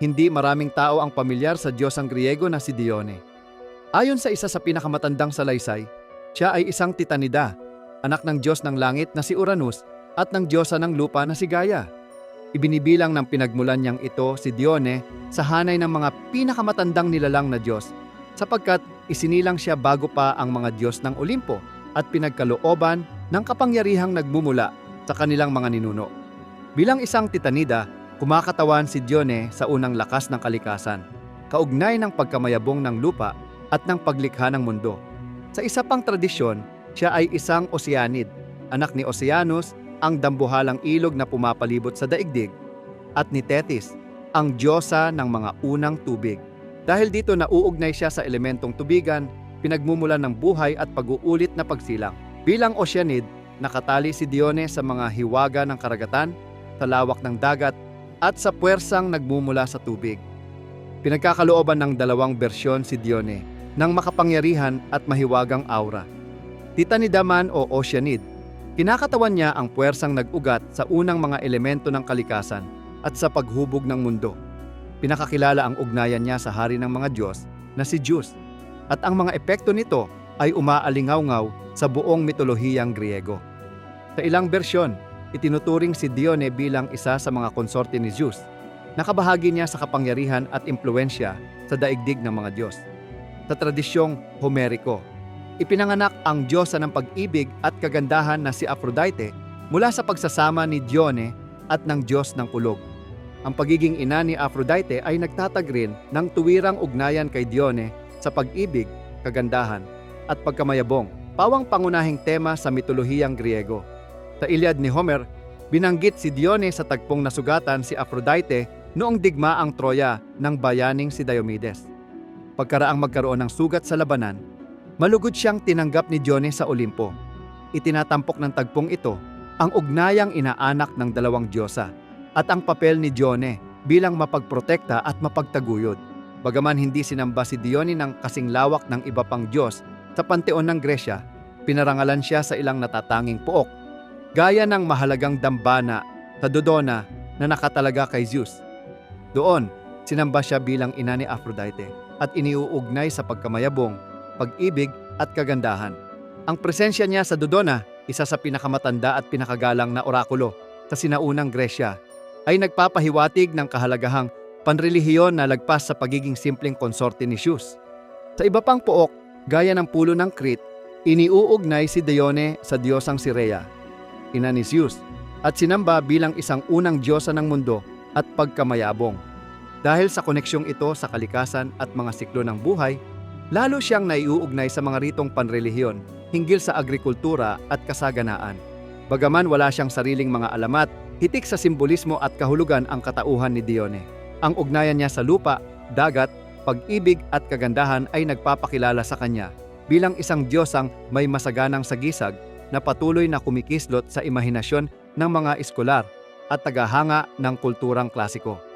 hindi maraming tao ang pamilyar sa Diyos ang Griego na si Dione. Ayon sa isa sa pinakamatandang salaysay, siya ay isang titanida, anak ng Diyos ng langit na si Uranus at ng Diyosa ng lupa na si Gaia. Ibinibilang ng pinagmulan niyang ito si Dione sa hanay ng mga pinakamatandang nilalang na Diyos sapagkat isinilang siya bago pa ang mga Diyos ng Olimpo at pinagkalooban ng kapangyarihang nagmumula sa kanilang mga ninuno. Bilang isang titanida, kumakatawan si Dione sa unang lakas ng kalikasan, kaugnay ng pagkamayabong ng lupa at ng paglikha ng mundo. Sa isa pang tradisyon, siya ay isang Oceanid, anak ni Oceanus, ang dambuhalang ilog na pumapalibot sa daigdig, at ni Tethys, ang diyosa ng mga unang tubig. Dahil dito nauugnay siya sa elementong tubigan, pinagmumulan ng buhay at pag-uulit na pagsilang. Bilang Oceanid, nakatali si Dione sa mga hiwaga ng karagatan, sa lawak ng dagat, at sa puwersang nagmumula sa tubig. Pinagkakalooban ng dalawang bersyon si Dione ng makapangyarihan at mahiwagang aura. Titanida man o Oceanid, kinakatawan niya ang puwersang nag-ugat sa unang mga elemento ng kalikasan at sa paghubog ng mundo. Pinakakilala ang ugnayan niya sa hari ng mga Diyos na si Zeus at ang mga epekto nito ay umaalingaw-ngaw sa buong mitolohiyang Griego. Sa ilang bersyon, itinuturing si Dione bilang isa sa mga konsorte ni Zeus. Nakabahagi niya sa kapangyarihan at impluensya sa daigdig ng mga Diyos. Sa tradisyong Homeriko, ipinanganak ang Diyosa ng pag-ibig at kagandahan na si Aphrodite mula sa pagsasama ni Dione at ng Diyos ng kulog. Ang pagiging ina ni Aphrodite ay nagtatag rin ng tuwirang ugnayan kay Dione sa pag-ibig, kagandahan, at pagkamayabong, pawang pangunahing tema sa mitolohiyang Griego. Sa Iliad ni Homer, binanggit si Dione sa tagpong nasugatan si Aphrodite noong digmaang Troya ng bayaning si Diomedes. Pagkaraang magkaroon ng sugat sa labanan, malugod siyang tinanggap ni Dione sa Olimpo. Itinatampok ng tagpong ito ang ugnayang inaanak ng dalawang diyosa at ang papel ni Dione bilang mapagprotekta at mapagtaguyod. Bagaman hindi sinamba si Dione ng kasing ng iba pang Diyos sa panteon ng Gresya, pinarangalan siya sa ilang natatanging pook, gaya ng mahalagang dambana sa Dodona na nakatalaga kay Zeus. Doon, sinamba siya bilang ina ni Aphrodite at iniuugnay sa pagkamayabong, pag-ibig at kagandahan. Ang presensya niya sa Dodona, isa sa pinakamatanda at pinakagalang na orakulo sa sinaunang Gresya, ay nagpapahiwatig ng kahalagahang panrelihiyon na lagpas sa pagiging simpleng konsorte ni Zeus. Sa iba pang pook, gaya ng pulo ng Crete, iniuugnay si Dione sa diyosang si Rhea, ina ni Zeus, at sinamba bilang isang unang diyosa ng mundo at pagkamayabong. Dahil sa koneksyong ito sa kalikasan at mga siklo ng buhay, lalo siyang naiuugnay sa mga ritong panrelihiyon hinggil sa agrikultura at kasaganaan. Bagaman wala siyang sariling mga alamat, hitik sa simbolismo at kahulugan ang katauhan ni Dione. Ang ugnayan niya sa lupa, dagat, pag-ibig at kagandahan ay nagpapakilala sa kanya bilang isang diyosang may masaganang sagisag na patuloy na kumikislot sa imahinasyon ng mga eskolar at tagahanga ng kulturang klasiko.